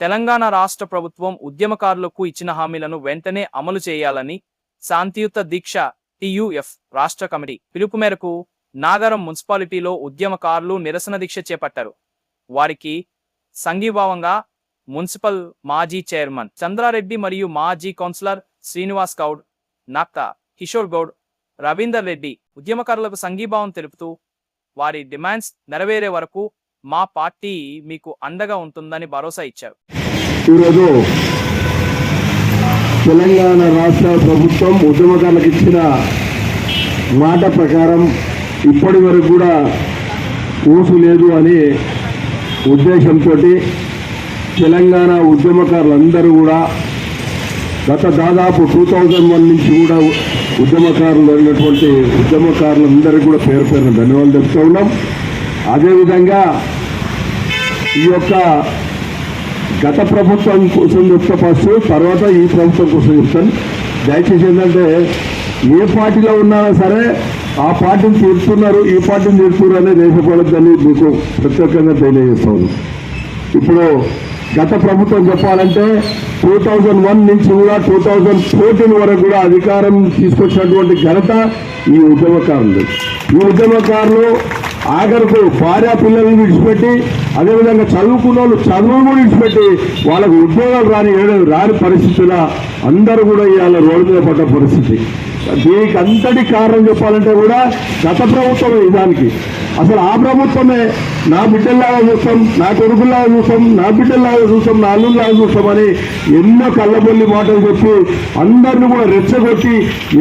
తెలంగాణ రాష్ట్ర ప్రభుత్వం ఉద్యమకారులకు ఇచ్చిన హామీలను వెంటనే అమలు చేయాలని శాంతియుత దీక్ష టియుఎఫ్ రాష్ట్ర కమిటీ పిలుపు మేరకు నాగరం మున్సిపాలిటీలో ఉద్యమకారులు నిరసన దీక్ష చేపట్టారు. వారికి సంఘీభావంగా మున్సిపల్ మాజీ చైర్మన్ చంద్రారెడ్డి మరియు మాజీ కౌన్సిలర్ శ్రీనివాస్ గౌడ్ నక్క కిషోర్ గౌడ్ రవీందర్ రెడ్డి ఉద్యమకారులకు సంఘీభావం తెలుపుతూ వారి డిమాండ్స్ నెరవేరే వరకు మా పార్టీ మీకు అండగా ఉంటుందని భరోసా ఇచ్చారు. ఈరోజు తెలంగాణ రాష్ట్ర ప్రభుత్వం ఉద్యమకారులకు ఇచ్చిన మాట ప్రకారం ఇప్పటి వరకు కూడా ఊసు లేదు అనే ఉద్దేశంతో తెలంగాణ ఉద్యమకారులందరూ కూడా గత దాదాపు టూ థౌజండ్ వన్ నుంచి కూడా ఉద్యమకారులు అయినటువంటి ఉద్యమకారులందరికీ కూడా పేరు పేరున ధన్యవాదాలు చెప్తూ ఉన్నాం. అదేవిధంగా ఈ యొక్క గత ప్రభుత్వం కోసం చెప్తా ఫస్ట్ తర్వాత ఈ ప్రభుత్వం కోసం చెప్తాను. దయచేసి ఏంటంటే ఏ పార్టీలో ఉన్నా సరే ఆ పార్టీని తీరుతున్నారు ఈ పార్టీని తీరుతున్నారు అనేది దేశపడద్దని మీకు ప్రత్యేకంగా తెలియజేస్తాను ఇప్పుడు గత ప్రభుత్వం చెప్పాలంటే టూ థౌజండ్ వన్ నుంచి కూడా టూ థౌజండ్ ఫోర్టీన్ వరకు కూడా అధికారం తీసుకొచ్చినటువంటి ఘనత ఈ ఉద్యమకారులు ఈ ఉద్యమకారులు ఆఖరకు భార్య పిల్లల్ని విడిచిపెట్టి అదేవిధంగా చదువుకున్న వాళ్ళు చదువు కూడా విడిచిపెట్టి వాళ్ళకు ఉద్యోగాలు రాని రాని పరిస్థితుల అందరూ కూడా ఇవాళ రోడ్డు మీద పడ్డ పరిస్థితి. దీనికి అంతటి కారణం చెప్పాలంటే కూడా గత ప్రభుత్వం దానికి అసలు ఆ ప్రభుత్వమే నా బిడ్డల్లాగా చూస్తాం నా కొడుకుల్లాగా చూస్తాం నా బిడ్డల్లాగా చూస్తాం నా అల్లుల్లాగా చూస్తామని ఎన్నో కళ్ళబొల్లి మాటలు చెప్పి అందరిని కూడా రెచ్చగొట్టి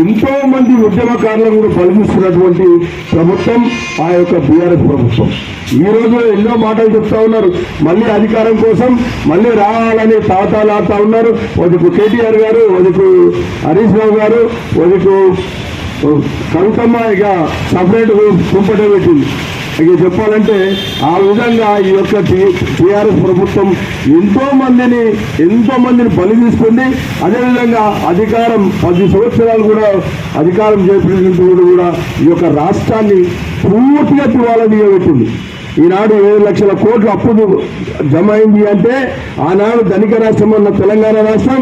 ఎంతో మంది ఉద్యమకారులను కూడా బలిమిస్తున్నటువంటి ప్రభుత్వం ఆ యొక్క బీఆర్ఎస్ ప్రభుత్వం. ఈ రోజు ఎన్నో మాటలు చెప్తా ఉన్నారు. మళ్ళీ అధికారం కోసం మళ్ళీ రావాలని తాతాలాడుతా ఉన్నారు. వదికు కేటీఆర్ గారు వదికు హరీష్ రావు గారు వదికు కవితమ్మ ఇక సపరేట్ కుంపట పెట్టింది. ఇక చెప్పాలంటే ఆ విధంగా ఈ యొక్క టీఆర్ఎస్ ప్రభుత్వం ఎంతో మందిని ఎంతో మందిని బలి తీసుకుంది. అదేవిధంగా అధికారం పది సంవత్సరాలు కూడా అధికారం చేపట్టినటువంటి కూడా ఈ యొక్క రాష్ట్రాన్ని పూర్తిగా దివాలా పెట్టింది ఈనాడు ఏడు లక్షల కోట్లు అప్పు జమ అయింది అంటే ఆనాడు ధనిక రాష్ట్రం అన్న తెలంగాణ రాష్ట్రం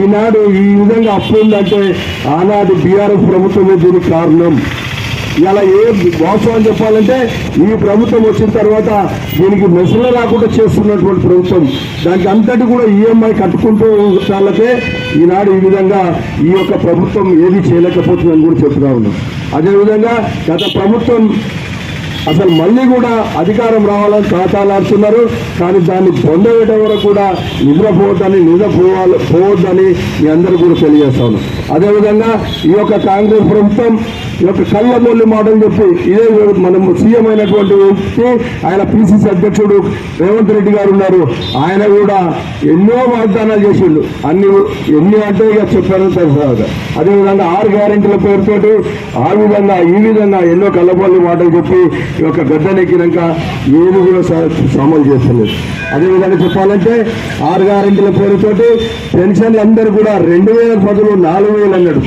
ఈనాడు ఈ విధంగా అప్పు ఉందంటే ఆనాడు బీఆర్ఎస్ ప్రభుత్వమే దీనికి కారణం. ఇలా ఏ వాస్తవం చెప్పాలంటే ఈ ప్రభుత్వం వచ్చిన తర్వాత దీనికి మెసలు రాకుండా చేస్తున్నటువంటి ప్రభుత్వం. దానికి అంతటి కూడా ఈఎంఐ కట్టుకుంటూ వాళ్ళకే ఈనాడు ఈ విధంగా ఈ యొక్క ప్రభుత్వం ఏది చేయలేకపోతుందని కూడా చెప్తున్నా ఉన్నాం. అదేవిధంగా గత ప్రభుత్వం అసలు మళ్ళీ కూడా అధికారం రావాలని తాతాలాడుతున్నారు. కానీ దాన్ని పొందవేయడం వరకు కూడా నిద్రపోవద్దని నిద్రపోవాలి పోవద్దని మీ అందరూ కూడా తెలియజేస్తాను అదేవిధంగా ఈ యొక్క కాంగ్రెస్ ప్రభుత్వం యొక్క కళ్ళబొల్లి మాటలు చెప్పి ఇదే మనం సీఎం అయినటువంటి వ్యక్తి ఆయన పిసిసి అధ్యక్షుడు రేవంత్ రెడ్డి గారు ఉన్నారు. ఆయన కూడా ఎన్నో వాగ్దానాలు చేసిండు. అన్ని ఎన్ని అంటే ఇక చెప్పారు తెలుసు అదేవిధంగా ఆరు గ్యారెంటీల పేరుతోటి ఆ విధంగా ఈ విధంగా ఎన్నో కళ్ళబోళ్ళు మాటలు చెప్పి ఈ యొక్క గడ్డనెక్కినాక ఏమి కూడా స- అమలు చేస్తలేదు. అదేవిధంగా చెప్పాలంటే ఆరు గ్యారెంటీల పేరుతోటి పెన్షన్లు అందరూ కూడా రెండు వేల పదులు నాలుగు వేలు అన్నాడు.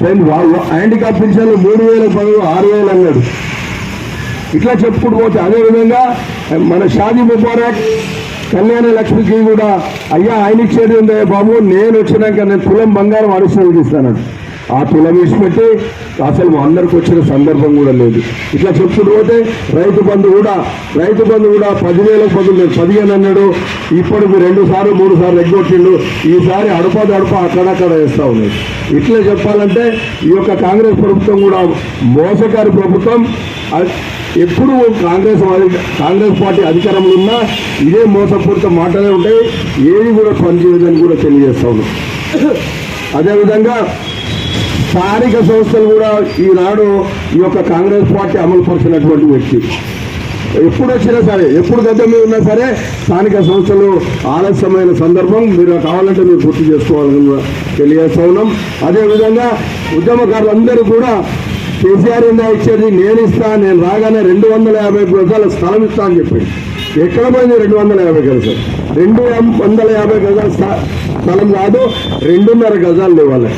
పెన్ వాళ్ళు హ్యాండికాప్ పెన్షన్లు మూడు వేల పదులు ఆరు వేలు అన్నాడు. ఇట్లా చెప్పుకుంటూ పోతే అదేవిధంగా మన షాదీ ముబారక్ కళ్యాణ లక్ష్మికి కూడా అయ్యా ఆయన ఇచ్చేది ఉందే బాబు నేను వచ్చినాక నేను కులం బంగారం అరిసెలు తీస్తాను ఆ పిల్ల విడిచిపెట్టి అసలు మా అందరికి వచ్చిన సందర్భం కూడా లేదు. ఇట్లా చెప్పుకుంటూ పోతే రైతు బంధు కూడా రైతు బంధు కూడా పదివేల పదులు లేదు. పదిహేను అన్నాడు ఇప్పటికి రెండు సార్లు మూడు సార్లు ఎగ్గొట్టిండు ఈసారి అడప అడప అక్కడక్కడ వేస్తూ ఉన్నాయి ఇట్లా చెప్పాలంటే ఈ యొక్క కాంగ్రెస్ ప్రభుత్వం కూడా మోసకారి ప్రభుత్వం. ఎప్పుడు కాంగ్రెస్ వారి- కాంగ్రెస్ పార్టీ అధికారంలో ఉన్నా ఇదే మోసపూరిత మాటలే ఉంటాయి. ఏది కూడా పనిచేయదని కూడా తెలియజేస్తా ఉన్నాం అదేవిధంగా స్థానిక సంస్థలు కూడా ఈనాడు ఈ యొక్క కాంగ్రెస్ పార్టీ అమలు పరిచినటువంటి వ్యక్తి. ఎప్పుడు వచ్చినా సరే ఎప్పుడు గద్దె మీద ఉన్నా సరే స్థానిక సంస్థలు ఆలస్యమైన సందర్భం మీరు కావాలంటే మీరు గుర్తు చేసుకోవాలని తెలియజేస్తా ఉన్నాం. అదేవిధంగా ఉద్యమకారులందరూ కూడా కేసీఆర్ ఇందా ఇచ్చేది నేను ఇస్తా నేను రాగానే రెండు వందల యాభై గజాల స్థలం ఇస్తా అని చెప్పి ఎక్కడ పోయింది రెండు వందల యాభై గజాలు రెండు వందల యాభై గజాల స్థలం కాదు రెండున్నర గజాలు ఇవ్వాలి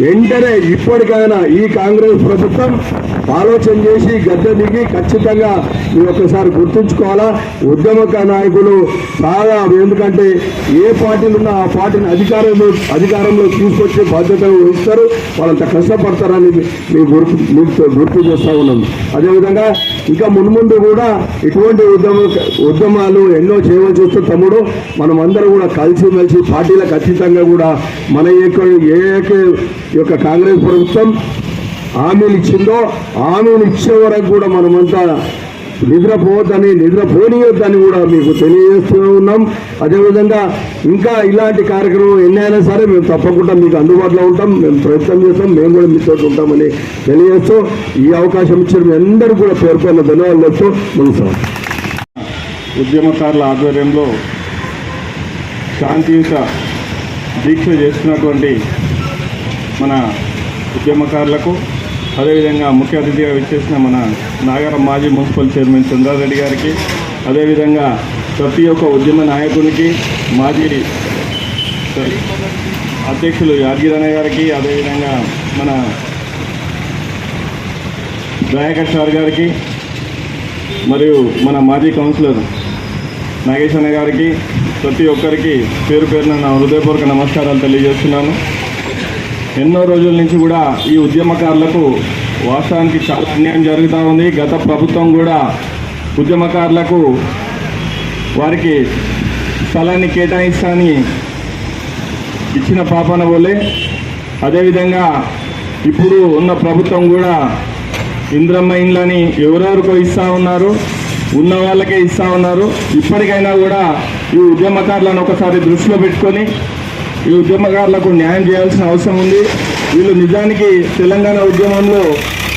వెంటనే ఇప్పటికైనా ఈ కాంగ్రెస్ ప్రభుత్వం ఆలోచన చేసి గద్దె దిగి ఖచ్చితంగా మీరు ఒక్కసారి గుర్తుంచుకోవాలా? ఉద్యమక నాయకులు చాలా ఎందుకంటే ఏ పార్టీలు ఉన్నా ఆ పార్టీని అధికారంలో అధికారంలో తీసుకొచ్చే బాధ్యత వహిస్తారు. వాళ్ళంత కష్టపడతారని మీ- గుర్తు మీకు గుర్తు చేస్తూ ఉన్నాం. అదేవిధంగా ఇంకా మున్ముందు కూడా ఇటువంటి ఉద్యమ ఉద్యమాలు ఎన్నో చేయవలసి వస్తే తమ్ముడు మనం అందరూ కూడా కలిసిమెలిసి పార్టీలకు ఖచ్చితంగా కూడా మన యొక్క ఏ ఈ యొక్క కాంగ్రెస్ ప్రభుత్వం హామీలు ఇచ్చిందో హామీలు ఇచ్చే వరకు కూడా మనమంతా నిద్రపోవద్దని నిద్రపోనీయొద్దని కూడా మీకు తెలియజేస్తూ ఉన్నాం. అదేవిధంగా ఇంకా ఇలాంటి కార్యక్రమం ఎన్నైనా సరే మేము తప్పకుండా మీకు అందుబాటులో ఉంటాం. మేము ప్రయత్నం చేస్తాం. మేము కూడా మీతో ఉంటామని తెలియజేస్తూ ఈ అవకాశం ఇచ్చిన మీ అందరూ కూడా పేర్కొన్న ధన్యవాదాలతో ముగిస్తాం. ఉద్యమకారుల ఆధ్వర్యంలో శాంతియుత దీక్ష చేస్తున్నటువంటి మన ఉద్యమకారులకు అదేవిధంగా ముఖ్య అతిథిగా విచ్చేసిన మన నాగరం మాజీ మున్సిపల్ చైర్మన్ చంద్రారెడ్డి గారికి అదేవిధంగా ప్రతి ఒక్క ఉద్యమ నాయకునికి మాజీ అధ్యక్షులు యాదగిరణ గారికి అదేవిధంగా మన దయాకర్ సార్ గారికి మరియు మన మాజీ కౌన్సిలర్ నాగేశ్ అన్న గారికి ప్రతి ఒక్కరికి పేరు పేరున నా హృదయపూర్వక నమస్కారాలు తెలియజేస్తున్నాను. ఎన్నో రోజుల నుంచి కూడా ఈ ఉద్యమకారులకు వాస్తవానికి చాలా అన్యాయం జరుగుతూ ఉంది. గత ప్రభుత్వం కూడా ఉద్యమకారులకు వారికి స్థలాన్ని కేటాయిస్తాని ఇచ్చిన పాపన పోలే అదేవిధంగా ఇప్పుడు ఉన్న ప్రభుత్వం కూడా ఇంద్రమ్మ ఇండ్లని ఎవరెవరికో ఇస్తా ఉన్నారు ఉన్న వాళ్ళకే ఇస్తూ ఉన్నారు. ఇప్పటికైనా కూడా ఈ ఉద్యమకారులను ఒకసారి దృష్టిలో పెట్టుకొని ఈ ఉద్యమకారులకు న్యాయం చేయాల్సిన అవసరం ఉంది. వీళ్ళు నిజానికి తెలంగాణ ఉద్యమంలో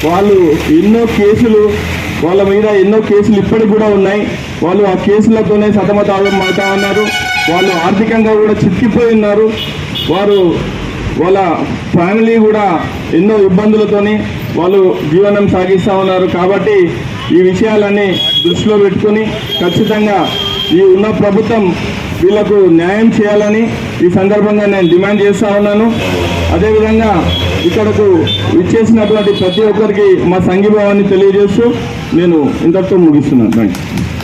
వాళ్ళు ఎన్నో కేసులు వాళ్ళ మీద ఎన్నో కేసులు ఇప్పటికి కూడా ఉన్నాయి. వాళ్ళు ఆ కేసులతోనే సతమతాళం అవుతా ఉన్నారు. వాళ్ళు ఆర్థికంగా కూడా చిక్కిపోయి ఉన్నారు. వారు వాళ్ళ ఫ్యామిలీ కూడా ఎన్నో ఇబ్బందులతోని వాళ్ళు జీవనం సాగిస్తూ ఉన్నారు. కాబట్టి ఈ విషయాలన్నీ దృష్టిలో పెట్టుకొని ఖచ్చితంగా ఈ ఉన్న ప్రభుత్వం వీళ్ళకు న్యాయం చేయాలని ఈ సందర్భంగా నేను డిమాండ్ చేస్తా ఉన్నాను. అదేవిధంగా ఇక్కడకు ఇచ్చేసినటువంటి ప్రతి ఒక్కరికి మా సంఘీభావాన్ని తెలియజేస్తూ నేను ఇంతటితో ముగిస్తున్నాను. Thank you